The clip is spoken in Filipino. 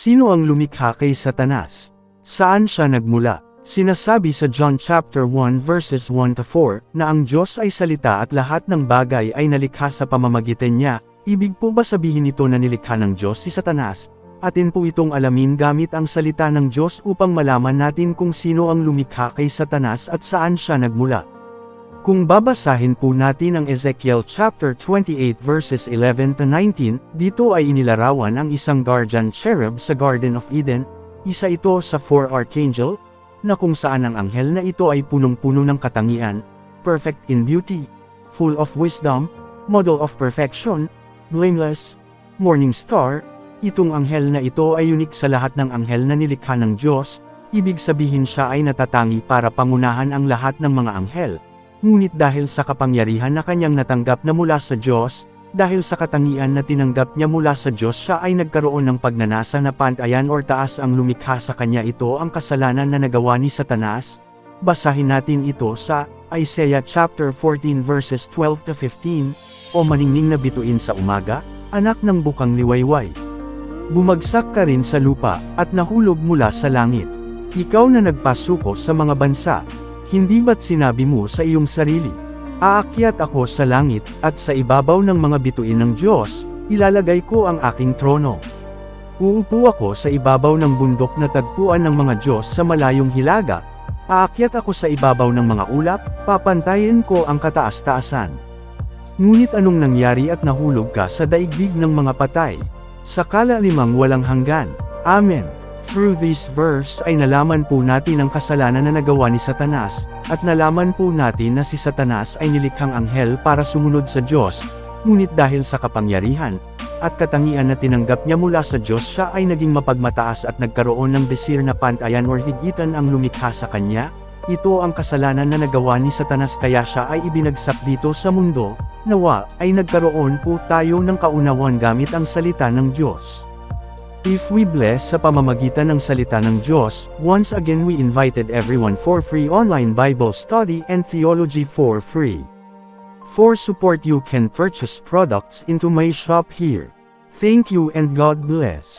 Sino ang lumikha kay Satanas? Saan siya nagmula? Sinasabi sa John chapter 1 verses 1 to 4 na ang Diyos ay salita at lahat ng bagay ay nalikha sa pamamagitan niya. Ibig po ba sabihin ito na nilikha ng Diyos si Satanas? Atin po itong alamin gamit ang salita ng Diyos upang malaman natin kung sino ang lumikha kay Satanas at saan siya nagmula. Kung babasahin po natin ang Ezekiel chapter 28 verses 11 to 19, dito ay inilarawan ang isang guardian cherub sa Garden of Eden, isa ito sa four archangel, na kung saan ang anghel na ito ay punong-puno ng katangian, perfect in beauty, full of wisdom, model of perfection, blameless, morning star, itong anghel na ito ay unique sa lahat ng anghel na nilikha ng Diyos, ibig sabihin siya ay natatangi para pangunahan ang lahat ng mga anghel. Ngunit dahil sa kapangyarihan na kanyang natanggap na mula sa Diyos, dahil sa katangian na tinanggap niya mula sa Diyos siya ay nagkaroon ng pagnanasa na pantayan or taas ang lumikha sa kanya ito ang kasalanan na nagawa ni Satanas. Basahin natin ito sa Isaiah chapter 14 verses 12 to 15, o maningning na bituin sa umaga, anak ng bukang liwayway. Bumagsak ka rin sa lupa, at nahulog mula sa langit. Ikaw na nagpasuko sa mga bansa, hindi ba't sinabi mo sa iyong sarili, Aakyat ako sa langit, at sa ibabaw ng mga bituin ng Diyos, ilalagay ko ang aking trono. Uupo ako sa ibabaw ng bundok na tagpuan ng mga Diyos sa malayong hilaga, aakyat ako sa ibabaw ng mga ulap, papantayin ko ang kataas-taasan. Ngunit anong nangyari at nahulog ka sa daigdig ng mga patay? Sa kalalimang walang hanggan. Amen. Through this verse ay nalaman po natin ang kasalanan na nagawa ni Satanas, at nalaman po natin na si Satanas ay nilikhang anghel para sumunod sa Diyos, ngunit dahil sa kapangyarihan, at katangian na tinanggap niya mula sa Diyos siya ay naging mapagmataas at nagkaroon ng desir na pantayan or higitan ang lumikha sa kanya, ito ang kasalanan na nagawa ni Satanas kaya siya ay ibinagsak dito sa mundo, nawa ay nagkaroon po tayo ng kaunawan gamit ang salita ng Diyos. If we bless sa pamamagitan ng salita ng Diyos, once again we invited everyone for free online Bible study and theology for free. For support you can purchase products into my shop here. Thank you and God bless.